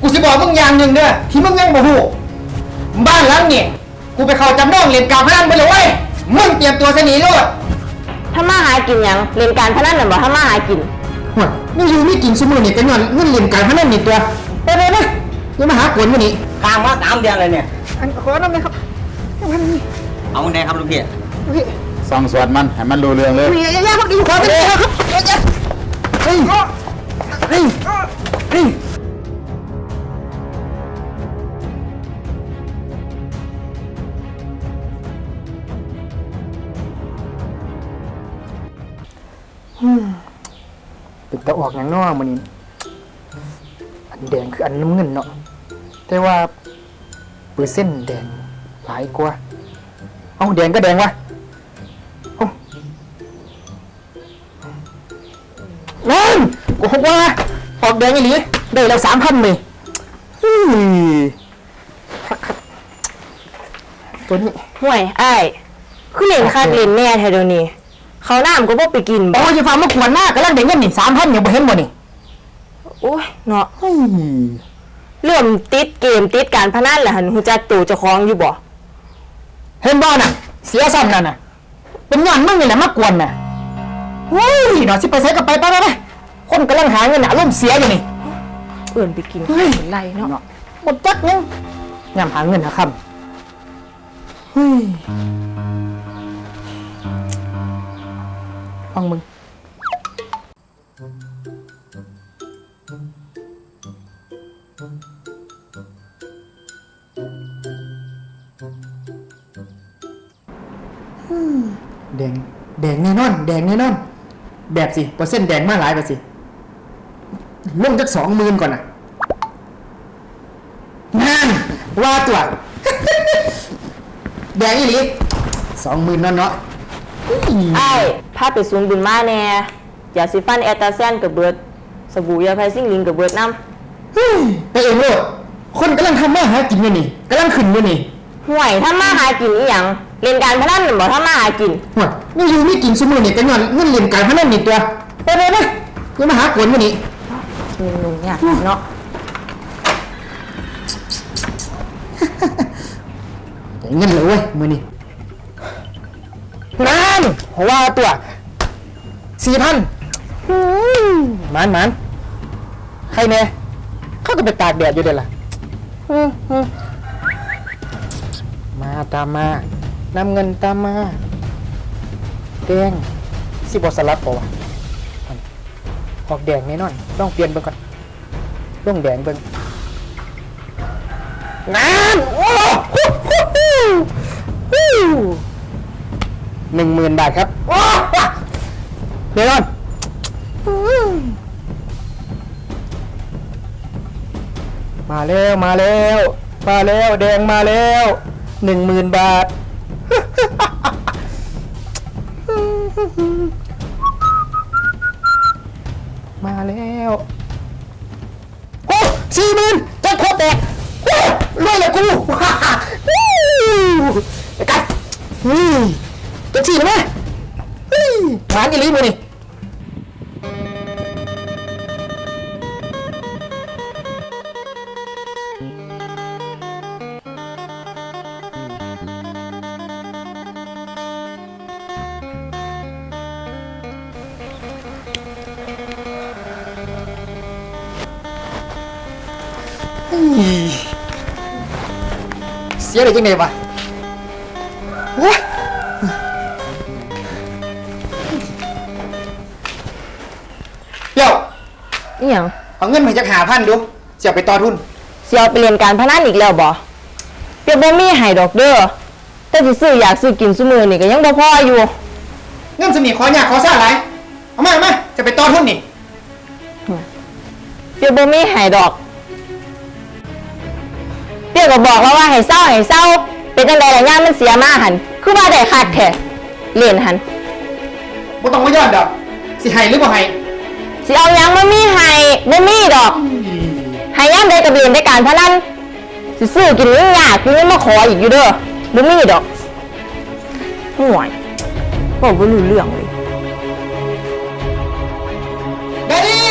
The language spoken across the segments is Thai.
กูสิบอกมึงอย่างหนึ่งเด้อที่มึงยังบ่ฮู้บ้านหลังนี่กูไปเข้าจำนองเล่นการพนันไปเลยเว้ยมึงเตรียมตัวซะหนีโลดถ้ามาหากินหยังเรียนการพนันน่ะบ่ถ้ามาหากินหัวนี่อยู่ไม่กินสมุนนี่กันย้อนเงินเล่นการพนันนี่ตัวไปไปไปอย่ามาหากวนมานี่ค้างมาสามเดือนเลยเนี่ย อันขอน้ำนะครับน้ำพันนี่เอาเงินแดงครับลูกพี่โอเคส่องสวดมันให้มันรู้เรื่องเลยมีอย่าอย่าพักดีขอไปเลยครับอย่าอย่าเฮ้ยเฮ้ยเฮ้ย เป็นตะออกอย่างนอกมันนี่อันแดงคืออันน้ำเงินเนาะแต่ว่าเปอร์เซ็นต์แดงหลายกว่าเอาแดงก็แดงวะเอานั่นโกหกว่าออกแดงอีหลีได้แล้วสามพันเลยตัวนี้ห่วยไอ้คือเล่นคักเล่นแน่แท้เดี๋ยวนี้ เขาวน้ำก็บ่ไปกินบ่โอ้ยจะฟังมากวนหน้ากำลังได้เงินนี่สามพันอย่าบ่เห็นบ่นี่โอ้ยเนาะเฮ้ยเริ่มติดเกมติดการพนันแล้วหันฮู้จักตัวเจ้าของอยู่บ่เห็นบ่น่ะ เสียซ้ำนั่นน่ะ เป็นย้อนมึงนี่แหละมากวนน่ะเฮ้ยหนอสิไปใส่กับไปไปไปไปคนกำลังหาเงินน่ะอารมณ์เสียอยู่นี่ เอื่นไปกินเฮ้ย ไรเนาะเนาะหมดจักยังยามหาเงินหาคำเฮ้ย ฟังมึง แดง แดงแน่นอน แดงแน่นอน แบบสิเปอร์เซ็นต์แดงมาหลายไปสิลงจากสองหมื่นก่อนน่ะนั่นว่าตัว แดงอีหลีสองหมื่นนั่นเนาะอุ้ยอ้าย พาไปศูนย์บุญมาแน่ยาสีฟันแอตตาแซนกับเบิดสบู่ยาไพซิ่งลิงกับเบิดน้เฮ้ยไปเองโลดคนกำลังทำมาหากินอยู่นี่กำลังขึ้นอยู่นี่ำห่วยถ้ามาหากินอีหยังเล่นการพนันน่ะบ่ถ้ามาหากินหัวนี่อยู่ไม่กินสมุนนี่กันย้อนเงินเล่นการพนันนี่ตัวไปไปไปอย่ามาหากวนมานี่เงินนุ่งยากเนาะจ่ายเงินเลยเว้ยมือนี่นั่นว่าตัว สี่พันมันมันใครเนี่ยเขาก็ไปตากแดดอยู่เดี๋ยวล่ะอืมอืมมาตามมานำเงินตามมาแดงสิบอสลับปะวะอันออกแดงแน่นอนต้องเปลี่ยนเบิ่งก่อนต้องแดงเบิ่งนั่นโอ้โหหนึ่งหมื่นบาทครับ โอ้แน่อนมาแล้วมาแล้วมาแล้วแดงมาแล้วหนึ่งหมื่นบาทมาแล้วโอ้สี่หมื่นจะโคตรแดกโอ้รวยเลยกูวู้ไปกันอืมจะสี่ไหมเฮ้ยหวานกี่ลิ้นมานี่ เฮ้ยเสียได้ยังไงวะโอ้ยเดี๋ยวอีหยังเอาเงินมาจากหาพันดูจะเอาไปต่อทุน สิเอาไปเล่นการพนันอีกแล้วบ่เปียบ่มีให้ดอกเด้อแต่สิซื้ออยากซื้อกินซุมื้อนี่ก็ยังบ่พออยู่ เงินสมีขออยากขอซ่าอะไรเอามาเอามาจะไปต่อทุนนี่ เปียบ่มีให้ดอก เปียก็บอกแล้วว่าให้เศร้าให้เศร้า เป็นจังไดล่ะย่ามมันเสียมาหันคือว่าได้คักแท้เล่นหันบ่ต้องมาย้อนดอก สิให้หรือบ่ให้สิเอาหยังบ่มีให้บ่มีดอกให้ยามใดก็เรียนได้การพนันสิซื้อกินนี่ยากคือยังมาขออีกอยู่เด้อบ่มีดอกห่วยบอกบ่รู้เรื่องเลยเดดี้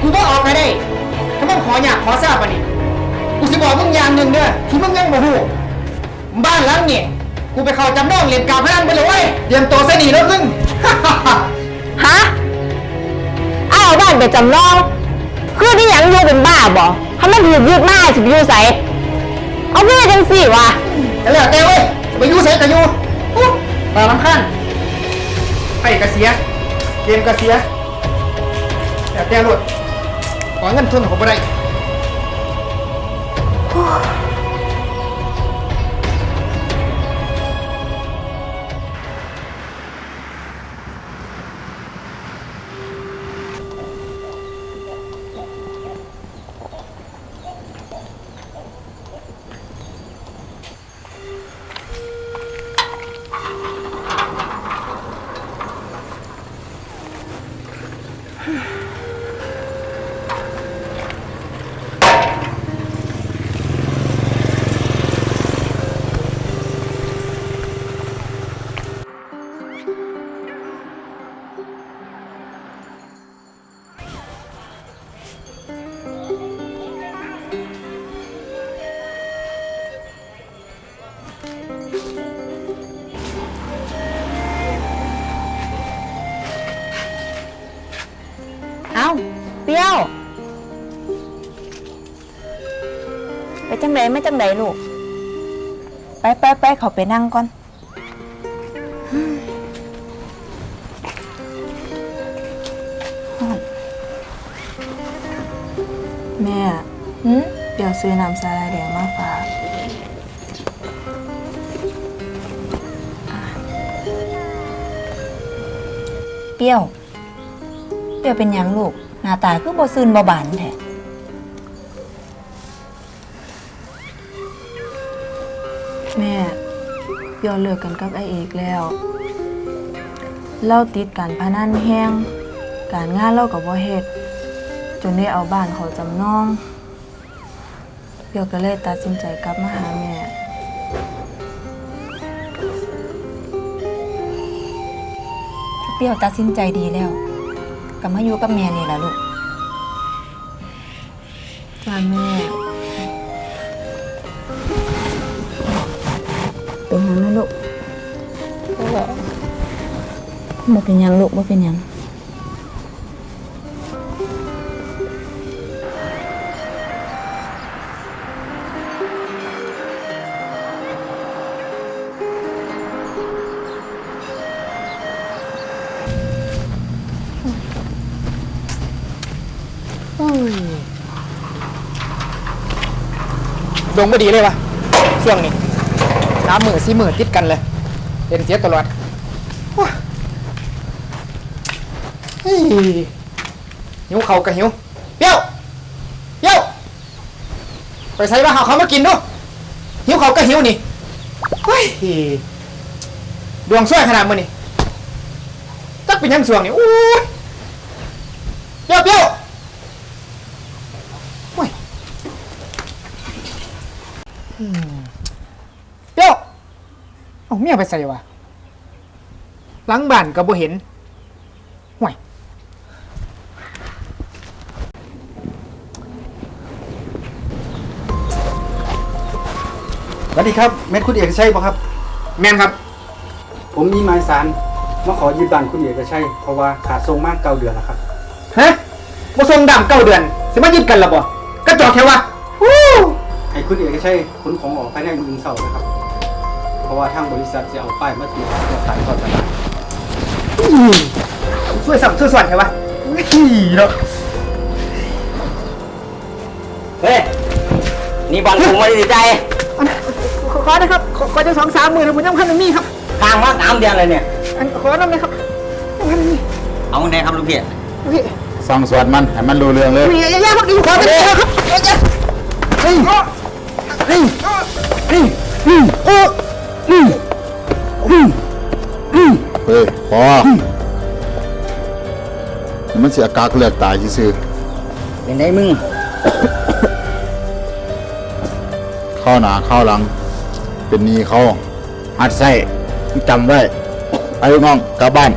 กูบ่ออกไปได้ทำไมมึงขออยากขอทราบป่ะนี่กูสิ บอกมึงอย่างหนึ่งเด้อที่มึงยังบ่ฮู้บ้านหลังนี่กูไปเข้าจำนองเรียนการพนันไปเลยเว้ยเตรียมตัวซะดีแล้วมึง ฮะอ้าวบ้านไปจำลอง คือที่หยังอยู่เป็นบ้าบ่ถ้ามันยืดยืดมาสิไปอยู่ใสเอาเพื่อจังสิวะก็แล้วแต่เว้ยจะไปอยู่เสก็อยู่อุ๊ยตาลำคัญไปก็เสียเกมก็เสียแต่แต่รถขอเงินทุนของบ่ได้ เจังไดไม่จังไดลูก ไปไปไปเขาไปนั่งก่อน แม่หืมเดี๋ยวซื้อน้ำสาลายแดงมาฝากเปรี้ยว เปรี้ยวเป็นหยังลูก หน้าตาคือบ่ซื่นบ่บานแท้ แม่เปียวเลิกกันกับไอเอกแล้ว เล่าติดการพนันแห้ง การงานเล่ากับว่าเฮ็ดจนได้เอาบ้านเขาจำนองเปียวก็เลยตัดสินใจกลับมาหาแม่ เปรี้ยวตัดสินใจดีแล้วกลับมาอยู่กับแม่นี่ล่ะลูกจ้าแม่ บ่เป็นหยังลูกบ่เป็นหยังดวงไม่ดีเลยวะช่วงนี้น้ำมือซีมือติดกันเลยเล่นเสียตลอดว้า เฮ้ยหิวเขากับหิวเปรี้ยวเปรี้ยวไปใส่ว่าเขาเขามากินดูหิวเขากับหิวนี่เฮ้ยดวงช่วยขนาดมือนี่ตักเป็นยังสวงนี่โอ้ยเปรี้ยวเปรี้ยวโอ้ยเปรี้ยวเอาเมียไปใส่วะหล้างบ้านก็บ่เห็นห่วย วัสดีครับเม็ดคุณเอกชัยป่ะครับ แม่นครับ ผมมีหมายสารมาขอยืมบ้านคุณเอกชัยเพราะว่าขาดทรงมากเก้าเดือนแล้วครับ ฮะบ่ทรงดำเก้าเดือนสิมายึดกันและบ่กระจอกแค่วะฮู้ให้คุณเอกชัยขนของออกภายในมืออื่นเสาร์นะครับ เพราะว่าทางบริษัทจะเอาป้ายมาติดตัวสายก่อนตลาดช่วยสั่งช่วยสอนแค่วะอุ้ยเนาะเฮ้ยนี่บอลถูกมาดีใจอัน ขอขอนะครับ ขอขอจะสองสามหมื่นนะผมยังพันหนึ่งนี่ครับข้างมาสามเดือนเลยเนี่ย อันขอน้ำเลยครับยังพันหนึ่งนี่เอาไงครับลูกพี่โอเคสั่งสวดมันให้มันรู้เรื่องเลยมีอย่าอย่าครับอยู่ขอไปเลยครับอย่าอย่าเฮ้ยเฮ้ยเฮ้ยเฮ้ยโอ้เฮ้ยเฮ้ยเฮ้ยเฮ้ยพอมันเสียกากเลือกตายซื่อเป็นไงมึงๆเข้าหนาเข้าหลัง เป็นหนี้เขาหัดใส่จำไว้ไปลูกน้องกลับบ้าน